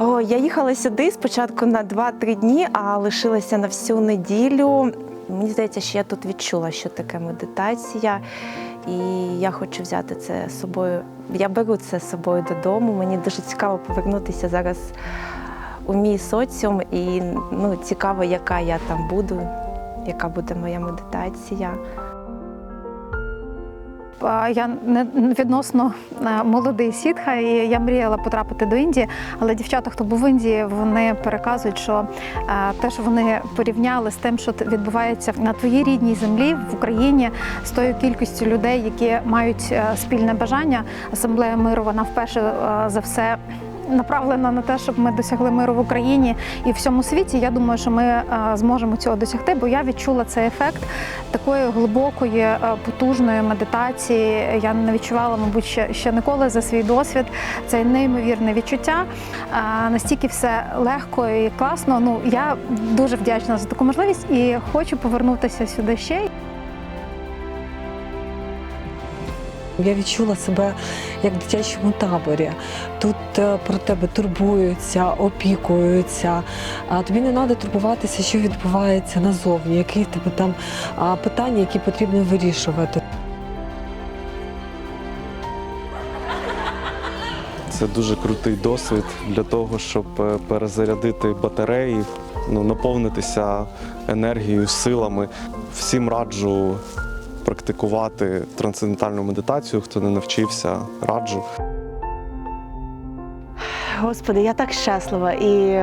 О, я їхала сюди спочатку на 2-3 дні, а лишилася на всю неділю. Мені здається, що я тут відчула, що таке медитація, і я хочу взяти це з собою. Я беру це з собою додому. Мені дуже цікаво повернутися зараз у мій соціум, і ну, цікаво, яка я там буду, яка буде моя медитація. Я відносно е, молодий сітха, і я мріяла потрапити до Індії. Але дівчата, хто був в Індії, вони переказують, що е, те, що вони порівняли з тим, що відбувається на твоїй рідній землі в Україні, з тою кількістю людей, які мають е, спільне бажання. Асамблея миру вона вперше за все. Направлена на те, щоб ми досягли миру в Україні і всьому світі. Я думаю, що ми е, зможемо цього досягти, бо я відчула цей ефект такої глибокої, е, потужної медитації. Я не відчувала, мабуть, ще, ще ніколи за свій досвід. Це неймовірне відчуття. Е, Настільки все легко і класно. Ну я дуже вдячна за таку можливість і хочу повернутися сюди ще. Я відчула себе як в дитячому таборі. Тут е, про тебе турбуються, опікуються. Тобі не треба турбуватися, що відбувається назовні, які тебе там питання, які потрібно вирішувати. Це дуже крутий досвід для того, щоб е, перезарядити батареї, ну, наповнитися енергією, силами. Всім раджу практикувати трансцендентальну медитацію, хто не навчився, раджу. Господи, я так щаслива. І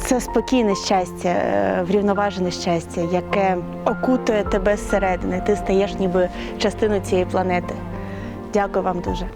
це спокійне щастя, е, врівноважене щастя, яке окутує тебе зсередини. Ти стаєш ніби частиною цієї планети. Дякую вам дуже.